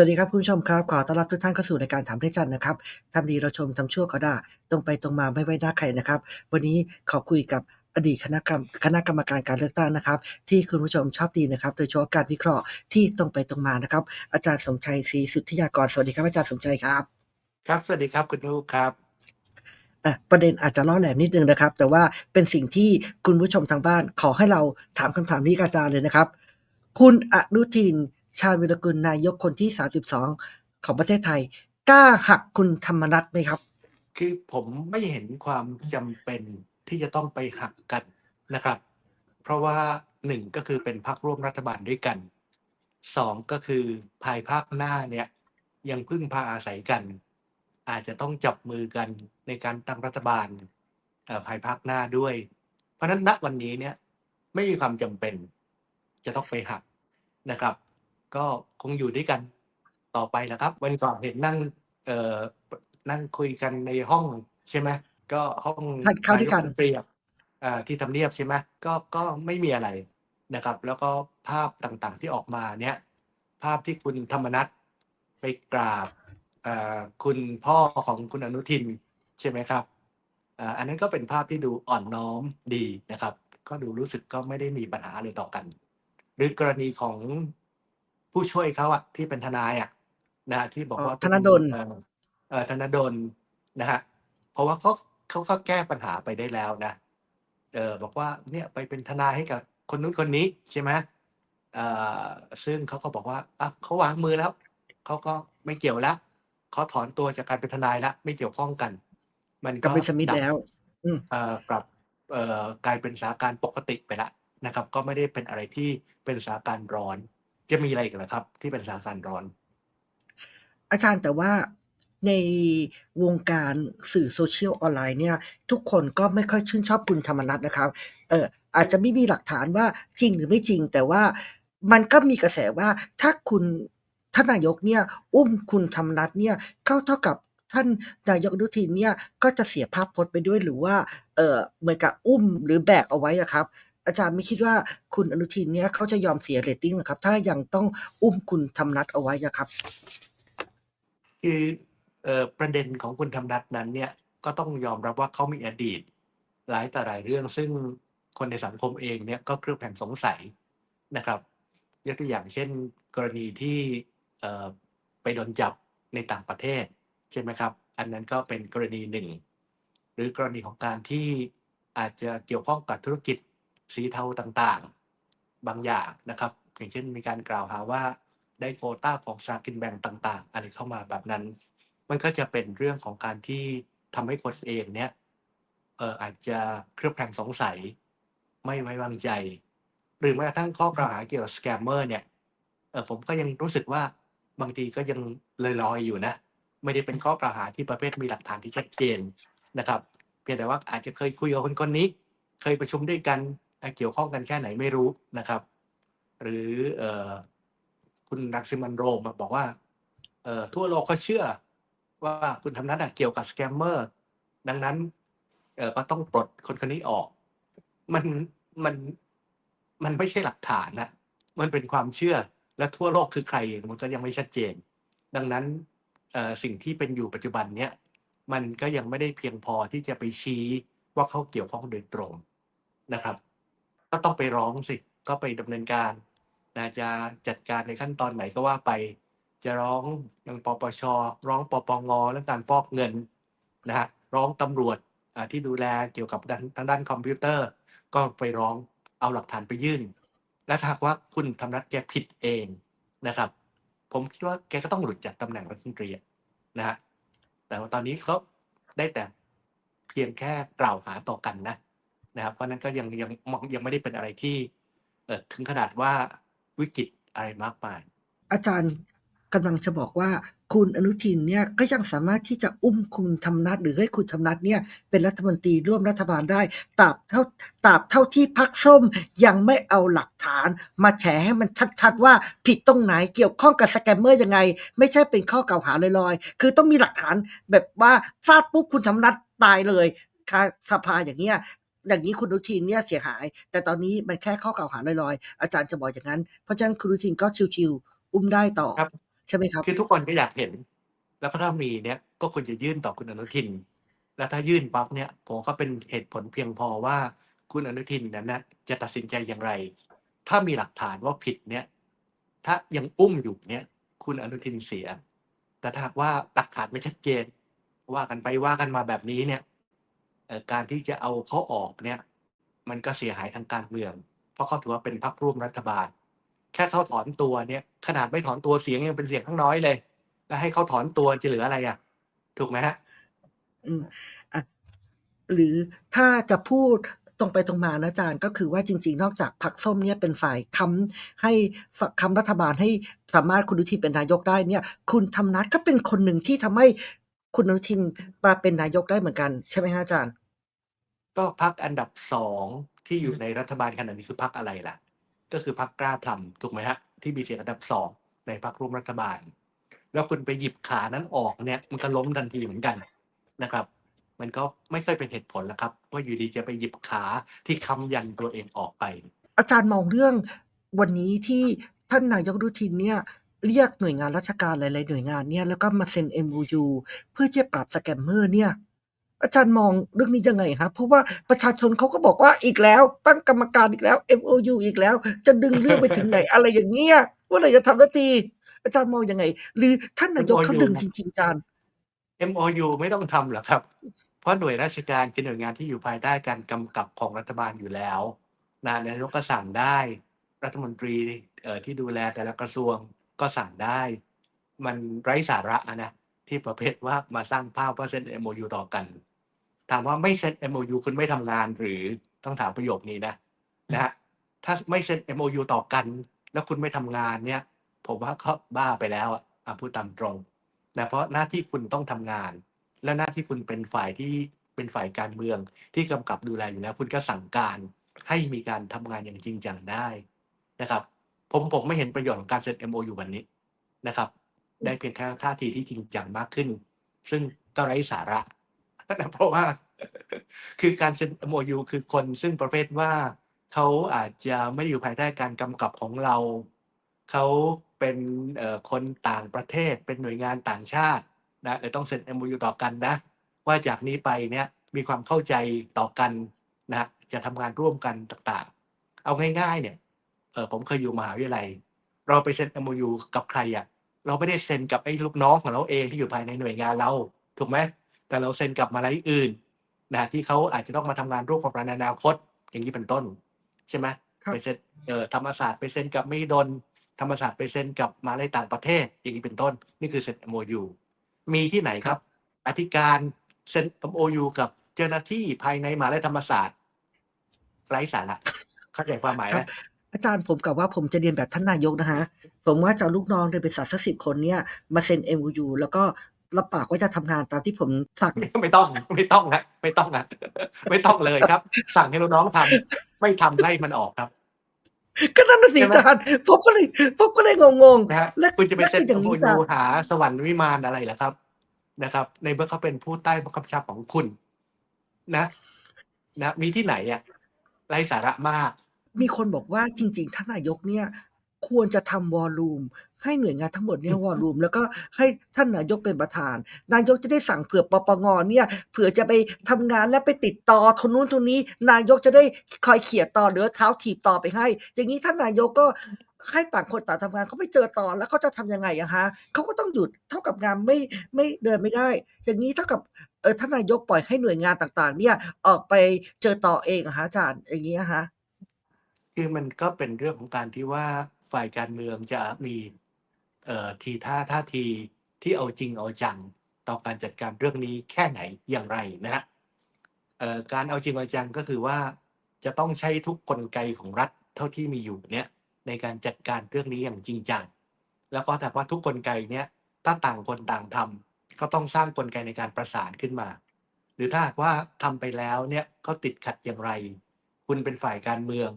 วัสดีครับคุณผู้ชมครับ ขอต้อนรับทุกท่านเข้าสู่รายการถามได้จันนะครับทำดีเราชมทำชั่วก็ได้ ตรงไปตรงมาไม่ไว้หน้าใครนะครับ วันนี้ขอคุยกับอดีตคณะกรรมคณะกรรมการการเลือกตั้งนะครับ ที่คุณผู้ชมชอบดีนะครับ โดยเฉพาะการวิเคราะห์ที่ตรงไปตรงมานะครับ อาจารย์สมชัยศรีสุทธิยากรสวัสดีครับอาจารย์สมชัยครับ ครับสวัสดีครับคุณลูกครับอะประเด็นอาจจะล่อแหลมนิดนึงนะครับ แต่ว่าเป็นสิ่งที่คุณผู้ชมทางบ้านขอให้เราถามคำถามนี้กับอาจารย์เลยนะครับ คุณอนุทิน ชาญวิรกุลนายกคนที่ 32 ของประเทศไทย กล้าหักคุณธรรมนัฐไหมครับ คือผมไม่เห็นความจำเป็นที่จะต้องไปหักกันนะครับ เพราะว่าหนึ่งก็คือเป็นพรรคร่วมรัฐบาลด้วยกันสองก็คือภายภาคหน้าเนี่ยยังพึ่งพาอาศัยกัน อาจจะต้องจับมือกันในการตั้งรัฐบาลภายภาคหน้าด้วย เพราะฉะนั้นณวันนี้เนี่ยไม่มีความจำเป็นจะต้องไปหักนะครับ ก็คงอยู่ด้วยกันต่อไปแหละครับ วันก่อนเห็นนั่งเอ่อนั่งคุยกันในห้องใช่ไหมก็ห้องทานข้าวด้วยกันยรัฐมนตรีอะอ่าที่ทำเนียบใช่ไหมก็ก็ไม่มีอะไรนะครับ แล้วก็ภาพต่างๆที่ออกมาเนี่ยภาพที่คุณธรรมนัฐไปกราบเอ่อคุณพ่อของคุณอนุทินใช่ไหมครับอ่าอันนั้นก็เป็นภาพที่ดูอ่อนน้อมดีนะครับ ก็ดูรู้สึกก็ไม่ได้มีปัญหาอะไรต่อกัน หรือกรณีของ ผู้ช่วยเขาอะที่เป็นทนายอะนะฮะที่บอกอ๋อว่าธนดลเอ่อเอ่อธนดลนะฮะเพราะว่าเขาเขาก็แก้ปัญหาไปได้แล้วนะเออบอกว่าเนี่ยไปเป็นทนายให้กับคนนู้นคนนี้ใช่ไหมเอ่อซึ่งเขาก็บอกว่าอะเขาวางมือแล้วเขาก็ไม่เกี่ยวแล้วเขาถอนตัวจากการเป็นทนายแล้วไม่เกี่ยวข้องกัน มันก็เป็นสมิธดับแล้วอืมเอ่อกลับเอ่อกลายเป็นสถานการณ์ปกติไปละนะครับ ก็ไม่ได้เป็นอะไรที่เป็นสถานการณ์ร้อน จะมีอะไรอีกเหรอครับ ที่เป็นสานการร้อน อาจารย์แต่ว่าในวงการสื่อโซเชียลออนไลน์เนี่ย ทุกคนก็ไม่ค่อยชื่นชอบคุณธรรมนัฐนะครับ เอออาจจะไม่มีหลักฐานว่าจริงหรือไม่จริง แต่ว่ามันก็มีกระแสว่าถ้าคุณท่านนายกเนี่ย อุ้มคุณธรรมนัฐเนี่ยเข้าเท่ากับท่านนายกอนุทินเนี่ยก็จะเสียภาพพจน์ไปด้วยหรือว่า เออเหมือนกับอุ้มหรือแบกเอาไว้อะครับ อาจารย์ไม่คิดว่าคุณอนุทินเนี่ยเขาจะยอมเสียเรตติ้งนะครับ ถ้ายังต้องอุ้มคุณธรรมนัฐเอาไว้อะครับ คือเอ่อประเด็นของคุณธรรมนัฐนั้นเนี่ยก็ต้องยอมรับว่าเขามีอดีต หลายต่หลายเรื่องซึ่งคนในสังคมเองเนี่ยก็เครือบแคลงสงสัยนะครับยกตัวอย่างเช่น กรณีที่ไปโดนจับในต่างประเทศ ใช่ไหมครับ อันนั้นก็เป็นกรณีหนึ่ง หรือกรณีของการที่อาจจะเกี่ยวข้องกับธุรกิจ สีเทาต่างๆ บางอย่างนะครับ อย่างเช่นมีการกล่าวหาว่าได้โควต้าของสลากกินแบ่งต่าง ๆ อะไรเข้ามาแบบนั้น มันก็จะเป็นเรื่องของการที่ทำให้คนเองเนี่ยเอออาจจะเครือบแคลงสงสัย ไม่ไว้วางใจ หรือแม้กระทั่งข้อกล่าวหาเกี่ยวกับสแกมเมอร์เนี่ยเออผมก็ยังรู้สึกว่าบางทีก็ยังลอยๆอยู่นะ ไม่ได้เป็นข้อกล่าวหาที่ประเภทมีหลักฐานที่ชัดเจนนะครับ เพียงแต่ว่าอาจจะเคยคุยกับคนคนนี้ เคยประชุมด้วยกัน อ่เกี่ยวข้องกันแค่ไหนไม่รู้นะครับ หรือเอคุณรักซิมันโรมบอกว่าเออทั่วโลกเขาเชื่อ ว่าคุณทำนั้นเกี่ยวกับสแกมเมอร์ดังนั้นเออก็ต้องปลดคนคนนี้ออก มันมันมันไม่ใช่หลักฐานนะมันเป็นความเชื่อและทั่วโลกคือใครมันก็ยังไม่ชัดเจน ดังนั้นสิ่งที่เป็นอยู่ปัจจุบันเนี้ยมันก็ยังไม่ได้เพียงพอที่จะไปชี้ว่าเขาเกี่ยวข้องโดยตรงนะครับ ก็ต้องไปร้องสิ ก็ไปดำเนินการนะจะจัดการในขั้นตอนไหนก็ว่าไป จะร้องยังปปช ร้องปปงเรื่องการฟอกเงินนะฮะร้องตำรวจอ่าที่ดูแลเกี่ยวกับด้านทางด้านคอมพิวเตอร์ ก็ไปร้องเอาหลักฐานไปยื่น และหากว่าคุณธรรมนัฐแกผิดเองนะครับ ผมคิดว่าแกก็ต้องหลุดจากตำแหน่งรัฐมนตรีนะฮะแต่ว่าตอนนี้เขาได้แต่เพียงแค่กล่าวหาต่อกันนะ นะครับ เพราะนั้นก็ยังยังยังไม่ได้เป็นอะไรที่เอถึงขนาดว่าวิกฤตอะไรมากมาย อาจารย์กำลังจะบอกว่าคุณอนุทินเนี่ยก็ยังสามารถที่จะอุ้มคุณธรรมนัฐหรือให้คุณธรรมนัฐเนี่ยเป็นรัฐมนตรีร่วมรัฐบาลได้ตราบเท่าตราบเท่าที่พักส้มยังไม่เอาหลักฐาน มาแฉให้มันชัดๆว่าผิดตรงไหนเกี่ยวข้องกับสแกมเมอร์ยังไง ไม่ใช่เป็นข้อกล่าวหาลอยๆ คือต้องมีหลักฐานแบบว่าฟาดปุ๊บคุณธรรมนัฐตายเลยคาสภาอย่างเงี้ย อย่างนี้คุณอนุทินเนี่ยเสียหาย แต่ตอนนี้มันแค่ข้อกล่าวหาลอยๆ อาจารย์จะบอกอย่างนั้น เพราะฉะนั้นคุณอนุทินก็ชิวๆอุ้มได้ต่อครับ ใช่ไหมครับ?คือทุกคนก็อยากเห็น แล้วก็ถ้ามีเนี่ยก็ควรจะยื่นต่อคุณอนุทิน แล้วถ้ายื่นปั๊บเนี่ยผมก็เป็นเหตุผลเพียงพอว่าคุณอนุทินนั้นน่ะจะตัดสินใจอย่างไร ถ้ามีหลักฐานว่าผิดเนี่ย ถ้ายังอุ้มอยู่เนี่ย คุณอนุทินเสีย แต่ถ้าหากว่าหลักฐานไม่ชัดเจน ว่ากันไปว่ากันมาแบบนี้เนี่ยเอ่อ การที่จะเอาเขาออกเนี่ย มันก็เสียหายทางการเมือง เพราะเขาถือว่าเป็นพรรคร่วมรัฐบาล แค่เขาถอนตัวเนี่ยขนาดไม่ถอนตัวเสียงยังเป็นเสียงข้างน้อยเลย แล้วให้เขาถอนตัวจะเหลืออะไรอะถูกไหมครับ?อืมอะหรือถ้าจะพูดตรงไปตรงมานะอาจารย์ก็คือว่าจริง ๆ นอกจากพรรคส้มเนี่ยเป็นฝ่ายค้ำให้ค้ำรัฐบาลให้สามารถคุณอนุทินเป็นนายกได้เนี่ย คุณธรรมนัสก็เป็นคนหนึ่งที่ทำให้คุณอนุทินมาเป็นนายกได้เหมือนกัน ใช่ไหมครับอาจารย์? ก็พรรคอันดับ2ที่อยู่ในรัฐบาลขณะนี้คือพรรคอะไรล่ะ ก็คือพรรคกล้าทำถูกไหมครับ?ที่มีเสียงอันดับ2ในพรรคร่วมรัฐบาล แล้วคุณไปหยิบขานั้นออกเนี่ย มันก็ล้มทันทีเหมือนกันนะครับ มันก็ไม่ค่อยเป็นเหตุผลแล้วครับว่าอยู่ดีๆจะไปหยิบขาที่ค้ำยันตัวเองออกไป อาจารย์มองเรื่องวันนี้ที่ท่านนายกอนุทินเนี่ยเรียกหน่วยงานราชการหลาย ๆ หน่วยงานเนี่ยแล้วก็มาเซ็น MOU เพื่อที่จะปราบสแกมเมอร์เนี่ย อาจารย์มองเรื่องนี้ยังไงครับ?เพราะว่าประชาชนเขาก็บอกว่าอีกแล้ว ตั้งกรรมการอีกแล้ว MOU อีกแล้ว จะดึงเรื่องไปถึงไหน อะไรอย่างเงี้ยเมื่อไหร่จะทำสักที อาจารย์มองยังไง?หรือท่านนายกเขา MOU ดึงนะจริงๆอาจารย์? MOU ไม่ต้องทำหรอกครับ เพราะหน่วยราชการคือหน่วยงานที่อยู่ภายใต้การกำกับของรัฐบาลอยู่แล้วนะนายกก็สั่งได้ รัฐมนตรีเอ่อที่ดูแลแต่ละกระทรวงก็สั่งได้ มันไร้สาระอะนะ ที่ประเภทว่ามาสร้างภาพว่าเซ็น MOU ต่อกัน ถามว่าไม่เซ็น MOU คุณไม่ทำงานหรือ?ต้องถามประโยคนี้นะนะครับถ้าไม่เซ็น MOU ต่อกัน แล้วคุณไม่ทำงานเนี่ย ผมว่าก็บ้าไปแล้วอะอ่าพูดตามตรงนะเพราะหน้าที่คุณต้องทำงาน และหน้าที่คุณเป็นฝ่ายที่เป็นฝ่ายการเมือง ที่กำกับดูแลอยู่แล้ว คุณก็สั่งการให้มีการทำงานอย่างจริงจังได้นะครับ ผมผมไม่เห็นประโยชน์ของการเซ็น MOU วันนี้นะครับ ได้เพียงแค่ท่าทีที่จริงจังมากขึ้น ซึ่งก็ไร้สาระนะเพราะว่า คือการเซ็น MOU คือคนซึ่งประเภทว่าเขาอาจจะไม่อยู่ภายใต้การกำกับของเรา เขาเป็นคนต่างประเทศเป็นหน่วยงานต่างชาตินะเลยต้องเซ็น MOU ต่อกันนะ ว่าจากนี้ไปเนี่ยมีความเข้าใจต่อกันนะจะทำงานร่วมกันต่างๆ เอาง่ายๆเนี่ยเออผมเคยอยู่มหาวิทยาลัย เราไปเซ็น MOU กับใครอะ เราไม่ได้เซ็นกับไอ้ลูกน้องของเราเองที่อยู่ภายในหน่วยงานเรา ถูกไหม?แต่เราเซ็นกับมหาลัยอื่นนะที่เขาอาจจะต้องมาทำงานร่วมกับเราในอนาคต อย่างงี้เป็นต้น ใช่ไหม?ครับไปเซ็นเอ่อธรรมศาสตร์ไปเซ็นกับมหิดลธรรมศาสตร์ไปเซ็นกับมหาลัยต่างประเทศ อย่างงี้เป็นต้น นี่คือเซ็น MOU มีที่ไหนครัครับบอธิการเซ็น MOU กับเจ้าหน้าที่ภายในมหาลัยธรรมศาสตร์ไร้สาระเข้าใจความหมายคไหรม?ับอาจารย์ผมกะว่าผมจะเรียนแบบท่านนายกนะครับผมว่าจะเอาลูกน้องในบริษัทสัก10คนเนี่ยมาเซ็น MOU แล้วก็รับปากว่าจะทำงานตามที่ผมสั่งไม่ต้องไม่ต้องแล้วไม่ต้องแล้วไม่ต้องเลยครับ สั่งให้ลูกน้องทำไม่ทำไล่มันออกครับก็นั่นน่ะสิใช่ไหม?อาจารย์ผมก็เลยผมก็เลยงงนะครับๆและคุณจะไปและเซ็คืนออย่างนี้อาจาร MOU ย์หาสวรรค์วิมานอะไรเหรอครับ?นะครับ ในเมื่อเขาเป็นผู้ใต้บังคับบัญชาของคุณ นะ นะ มีที่ไหนอะไร้สาระมาก มีคนบอกว่าจริง ๆท่านนายกเนี่ย ควรจะทำวอลลุ่มให้หน่วยงานทั้งหมดเนี่ยวอลลุ่มแล้วก็ให้ท่านนายกเป็นประธาน นายกจะได้สั่งเผื่อปปง.เนี่ยเผื่อจะไปทำงานและไปติดต่อคนนู้นคนนี้ นายกจะได้คอยเขี่ยต่อหรือเอาเท้าถีบต่อไปให้ อย่างงี้ท่านนายกก็ให้ต่างคนต่างทำงานเขาไม่เจอต่อแล้วเขาจะทำยังไงอะคะ?เขาก็ต้องหยุดเท่ากับงานไม่ไม่เดินไม่ได้ อย่างงี้เท่ากับเอ่อท่านนายกปล่อยให้หน่วยงานต่างๆ เนี่ยออกไปเจอต่อเองเหรอคะอาจารย์อย่างงี้อะคะ?คือมันก็เป็นเรื่องของการที่ว่า ฝ่ายการเมืองจะมีทีท่าท่าทีที่เอาจริงเอาจังต่อการจัดการเรื่องนี้แค่ไหนอย่างไรนะครับเอ่อการเอาจริงเอาจังก็คือว่าจะต้องใช้ทุกกลไกของรัฐเท่าที่มีอยู่เนี่ยในการจัดการเรื่องนี้อย่างจริงจังแล้วก็ถ้าหากว่าทุกกลไกเนี้ยถ้าต่างคนต่างทำก็ต้องสร้างกลไกในการประสานขึ้นมา หรือถ้าหากว่าทำไปแล้วเนี่ยเขาติดขัดอย่างไร คุณเป็นฝ่ายการเมือง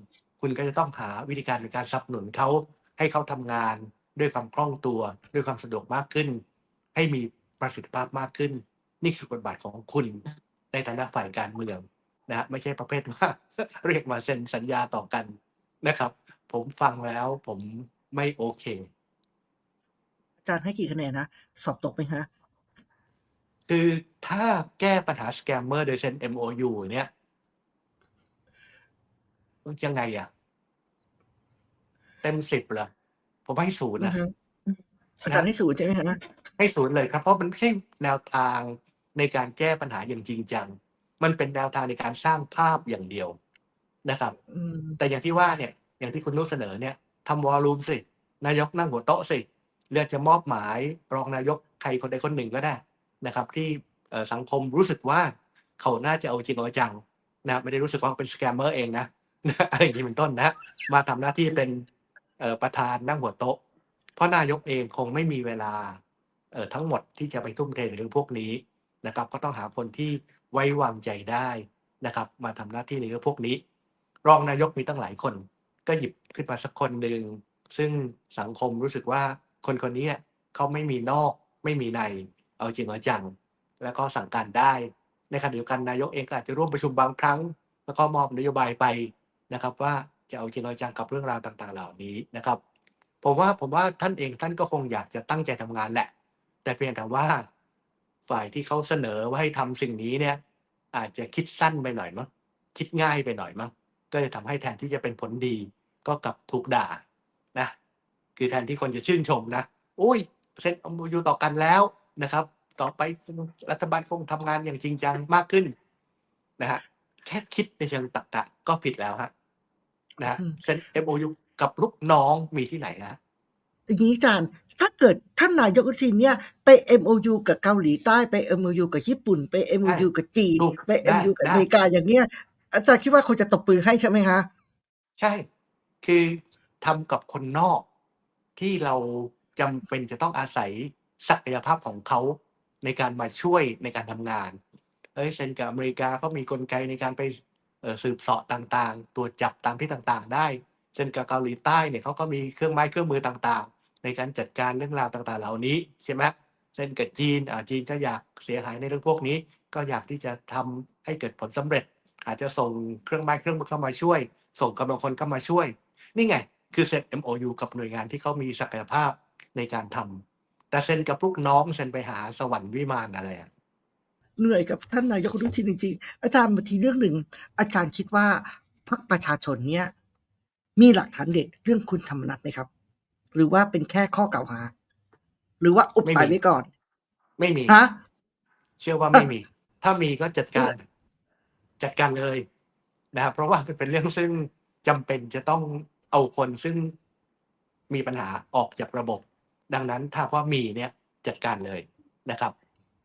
คุณก็จะต้องหาวิธีการในการสนับสนุนเขาให้เขาทำงานด้วยความคล่องตัว ด้วยความสะดวกมากขึ้น ให้มีประสิทธิภาพมากขึ้น นี่คือบทบาทของคุณในฐานะฝ่ายการเมืองนะครับไม่ใช่ประเภทว่าเรียกมาเซ็นสัญญาต่อกันนะครับ ผมฟังแล้วผมไม่โอเค อาจารย์ให้กี่คะแนนนะ สอบตกไหมคะ?คือถ้าแก้ปัญหา scammer โดยเซ็น MOU เนี่ย ยังไงอะ?เต็ม10เหรอ?ผมให้0อืนอะฮึอืมอาจานะรย์ให้0ใช่ไหมคะ?ให้0เลยครับ เพราะมันไม่ใช่แนวทางในการแก้ปัญหาอย่างจริงจัง มันเป็นแนวทางในการสร้างภาพอย่างเดียวนะครับอืมแต่อย่างที่ว่าเนี่ย อย่างที่คุณนุชเสนอเนี่ยทำวอลลุ่มสิ นายกนั่งหัวโต๊ะสิเลือกจะมอบหมายรองนายกใครคนใดคนหนึ่งก็ได้นะครับ ที่เอ่อสังคมรู้สึกว่าเขาน่าจะเอาจริงเอาจังนะครับไม่ได้รู้สึกว่าเป็น scammer เองนะนะ อะไรอย่างงี้เป็นต้นนะ มาทำหน้าที่เป็นเประธานนั่งหัวโต๊ะ เพราะนายกเองคงไม่มีเวลาเทั้งหมดที่จะไปทุ่มเทในเรื่องพวกนี้นะครับ ก็ต้องหาคนที่ไว้วางใจได้นะครับ มาทำหน้าที่ในเรื่องพวกนี้ รองนายกมีตั้งหลายคน ก็หยิบขึ้นมาสักคนหนึ่งซึ่งสังคมรู้สึกว่าคนคนนี้เขาไม่มีนอกไม่มีในเอาจริงเอาจัง แล้วก็สั่งการได้ ในขณะเดียวกันนายกเองก็อาจจะร่วมประชุมบางครั้ง แล้วก็มอบนโยบายไป นะครับว่าจะเอาจริงเอาจังกับเรื่องราวต่างๆ เหล่านี้นะครับ ผมว่าผมว่าท่านเองท่านก็คงอยากจะตั้งใจทำงานแหละ แต่เพียงแต่ว่าฝ่ายที่เขาเสนอว่าให้ทำสิ่งนี้เนี่ย อาจจะคิดสั้นไปหน่อยมั้งคิดง่ายไปหน่อยมั้งก็เลยทำให้แทนที่จะเป็นผลดีก็กลับถูกด่านะคือแทนที่คนจะชื่นชมนะ"โอ๊ยเซ็น MOU ต่อกันแล้วนะครับ ต่อไปรัฐบาลคงทำงานอย่างจริงจังมากขึ้น"นะครับแค่คิดในเชิงตรรกะก็ผิดแล้วครับ นะครับอืมเซ็น MOU กับลูกน้องมีที่ไหนครับ?อย่างงี้อาจารย์ถ้าเกิดท่านนายกอนุทินเนี่ยไป MOU กับเกาหลีใต้ไป MOU กับญี่ปุ่น ไปใช่ MOU กับจีนถูกไปได้ MOU กับไดอเม้ริกาอย่างเงี้ยอาจารย์คิดว่าคนจะตบมือให้ใช่ไหมคะ?ใช่ คือทำกับคนนอกที่เราจำเป็นจะต้องอาศัยศักยภาพของเขาในการมาช่วยในการทำงานเฮ้ยเซ็นกับอเมริกาเขามีกลไกในการไปเอ่อ สืบเสาะต่างๆตรวจจับตามที่ต่างๆ ได้เซ็นกับเกาหลีใต้เนี่ยเขาก็มีเครื่องไม้เครื่องมือต่างๆ ในการจัดการเรื่องราวต่างๆ เหล่านี้ใช่ไหมเซ็นกับจีนอ่าจีนก็อยากเสียหายในเรื่องพวกนี้ ก็อยากที่จะทำให้เกิดผลสำเร็จ อาจจะส่งเครื่องไม้เครื่องมือเข้ามาช่วย ส่งกำลังพลเข้ามาช่วย นี่ไง คือเซ็น MOU กับหน่วยงานที่เขามีศักยภาพในการทำแต่เซ็นกับลูกน้องเซ็นไปหาสวรรค์วิมานอะไรอะ เหนื่อยกับท่านนายกอนุทินจริงๆอาจารย์มาทีเรื่องหนึ่ง อาจารย์คิดว่าพรรคประชาชนเนี่ยมีหลักฐานเด็ดเรื่องคุณธรรมนัสไหมครับ?หรือว่าเป็นแค่ข้อกล่าวหา?หรือว่าอุบไม่สายมีไว้ก่อน?ไม่มีฮะ?เชื่อว่าเอไม่อมี ถ้ามีก็จัดเอการอจัดการเลยนะครับเพราะว่ามันเป็นเรื่องซึ่งจำเป็นจะต้องเอาคนซึ่งมีปัญหาออกจากระบบ ดังนั้นถ้าหากว่ามีเนี่ยจัดการเลยนะครับ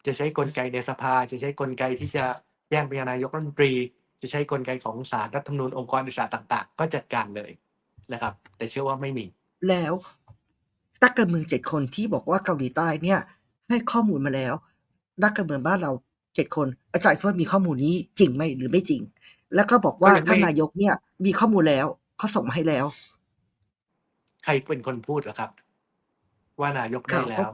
จะใช้กลไกในสภา จะใช้กลไกที่จะแจ้งไปยังนายกรัฐมนตรี จะใช้กลไกของศาลรัฐธรรมนูญองค์กรอิสระต่าง ๆ ก็จัดการเลยนะครับ แต่เชื่อว่าไม่มี แล้วนักการเมือง7คนที่บอกว่าเกาหลีใต้เนี่ย ให้ข้อมูลมาแล้ว นักการเมืองบ้านเรา7คน อาจารย์คิดว่ามีข้อมูลนี้จริงไหมหรือไม่จริง?แล้วก็บอกก็ว่ายังท่าไม่นนายกเนี่ย มีข้อมูลแล้วเขาส่งมาให้แล้ว ใครเป็นคนพูดเหรอครับ ว่านายกได้ข่าวแล้ก็ว?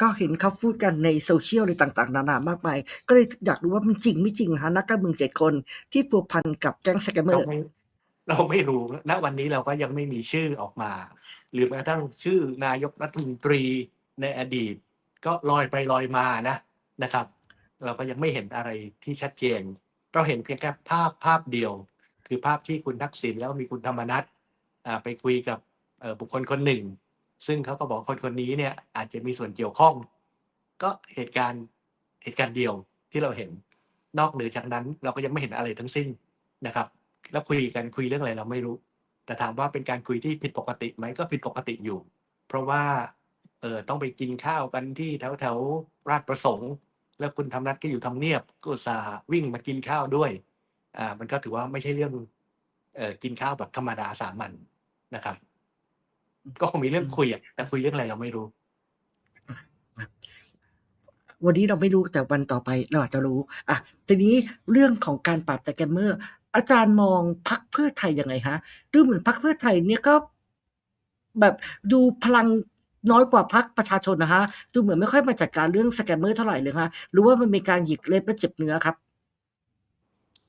ก็เห็นเขาพูดกันใน social อะไรต่างๆ นานามากมายก็เลยอยากรู้ว่ามันจริงไม่จริงอะนักการเมือง7คนที่พัวพันกับแก๊งเรา scammer ไม่เราไม่รู้ณวันนี้เราก็ยังไม่มีชื่อออกมา หรือแม้กระทั่งชื่อนายกรัฐมนตรีในอดีต ก็ลอยไปลอยมานะนะครับ เราก็ยังไม่เห็นอะไรที่ชัดเจน เราเห็นเพียงแค่ภาพภาพเดียว คือภาพที่คุณทักษิณแล้วมีคุณธรรมนัสอ่าไปคุยกับบุคคลคนหนึ่ง ซึ่งเขาก็บอกคนคนนี้เนี่ยอาจจะมีส่วนเกี่ยวข้อง ก็เหตุการณ์เหตุการณ์เดียวที่เราเห็น นอกเหนือจากนั้นเราก็ยังไม่เห็นอะไรทั้งสิ้นนะครับ แล้วคุยกันคุยเรื่องอะไรเราไม่รู้ แต่ถามว่าเป็นการคุยที่ผิดปกติไหม?ก็ผิดปกติอยู่ เพราะว่าเออต้องไปกินข้าวกันที่แถวๆราชประสงค์ แล้วคุณธรรมนัสก็อยู่ทำเนียบก็สาวิ่งมากินข้าวด้วยอ่ามันก็ถือว่าไม่ใช่เรื่องเออกินข้าวแบบธรรมดาสามัญนะครับ ก็คงมีเรื่อืองมคุยอะแต่คุยเรื่องอะไรเราไม่รู้อะอะวันนี้เราไม่รู้แต่วันต่อไปเราอาจจะรู้อะทีนี้เรื่องของการปราบ scammer อาจารย์มองพรรคเพื่อไทยยังไงคะ?ดูเหมือนพรรคเพื่อไทยเนี่ยก็ แบบดูพลังน้อยกว่าพรรคประชาชนนะคะ ดูเหมือนไม่ค่อยมาจัดการเรื่อง scammer เท่าไรเลยคะหรือว่ามันเป็นการหยิกเล็บแล้วเจ็บเนื้อครับ?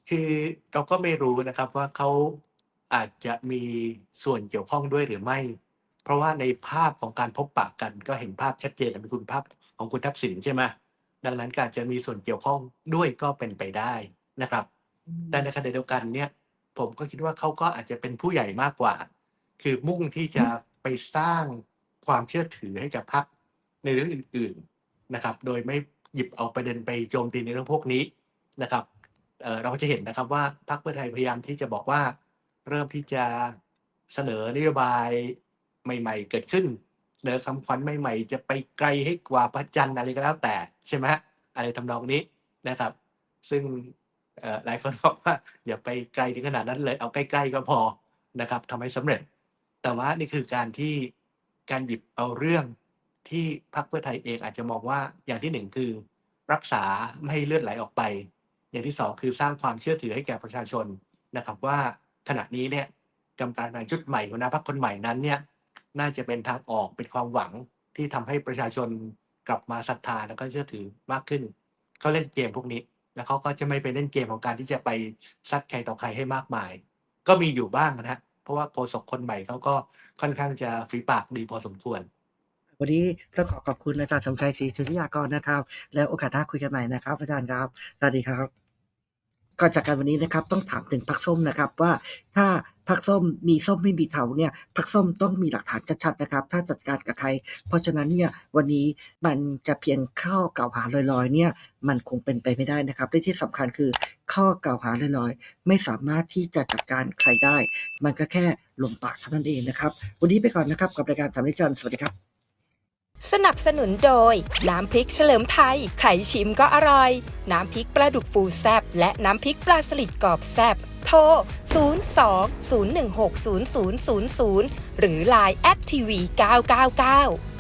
คือเราก็ไม่รู้นะครับว่าเขาอาจจะมีส่วนเกี่ยวข้องด้วยหรือไม่ เพราะว่าในภาพของการพบปะกันก็เห็นภาพชัดเจนมีคุณภาพของคุณทักษิณใช่ไหมดังนั้นการจะมีส่วนเกี่ยวข้องด้วยก็เป็นไปได้นะครับ แต่ในขณะเดียวกันเนี่ย ผมก็คิดว่าเขาก็อาจจะเป็นผู้ใหญ่มากกว่า คือมุ่งที่จะไปสร้างความเชื่อถือให้กับพรรคในเรื่องอื่น ๆนะครับ โดยไม่หยิบเอาประเด็นไปโจมตีในเรื่องพวกนี้นะครับเอ่อเราก็จะเห็นนะครับว่าพรรคเพื่อไทยพยายามที่จะบอกว่า เริ่มที่จะเสนอนโยบาย ใหม่ ๆ เกิดขึ้นเสนอคำขวัญใหม่ ๆ จะไปไกลให้กว่าพระจันทร์อะไรก็แล้วแต่ใช่ไหมฮะอะไรทำนองนี้นะครับ ซึ่งหลายคนบอกว่าอย่าไปไกลถึงขนาดนั้นเลยเอาใกล้ๆก็พอนะครับทำให้สำเร็จ แต่ว่านี่คือการที่การหยิบเอาเรื่องที่พรรคเพื่อไทยเองอาจจะมองว่าอย่างที่หนึ่งคือ รักษาไม่ให้เลือดไหลออกไป อย่างที่สองคือสร้างความเชื่อถือให้แก่ประชาชนนะครับว่าขณะนี้เนี่ยกรรมการบริหารชุดใหม่หัวหน้าพรรคคนใหม่นั้นเนี่ย น่าจะเป็นทางออกเป็นความหวังที่ทำให้ประชาชนกลับมาศรัทธาแล้วก็เชื่อถือมากขึ้น เขาเล่นเกมพวกนี้ แล้วเขาก็จะไม่ไปเล่นเกมของการที่จะไปซัดใครต่อใครให้มากมาย ก็มีอยู่บ้างนะฮะเพราะว่าโฆษกคนใหม่เขาก็ค่อนข้างจะฝีปากดีพอสมควร วันนี้ต้องขอขอบคุณอาจารย์สมชัยศรีสุริยากรนะครับ แล้วโอกาสหน้าคุยกันใหม่นะครับ อาจารย์ครับ สวัสดีครับ ก่อนจากกันวันนี้นะครับ ต้องถามถึงพักส้มนะครับว่าถ้าพักส้มมีส้มไม่มีเถาเนี่ยพักส้มต้องมีหลักฐานชัดๆนะครับ ถ้าจัดการกับใคร เพราะฉะนั้นเนี่ยวันนี้มันจะเพียงข้อกล่าวหาลอยๆเนี่ยมันคงเป็นไปไม่ได้นะครับและที่สำคัญคือข้อกล่าวหาลอยๆไม่สามารถที่จะจัดการใครได้ มันก็แค่ลมปากเท่านั้นเองนะครับ วันนี้ไปก่อนนะครับกับรายการสามนิจันสวัสดีครับ สนับสนุนโดย น้ำพริกเฉลิมไทย ไข่ชิมก็อร่อย น้ำพริกปลาดุกฟูแซบและน้ำพริกปลาสลิดกรอบแซบโทร 02 016 0000 หรือ Line แอดทีวี999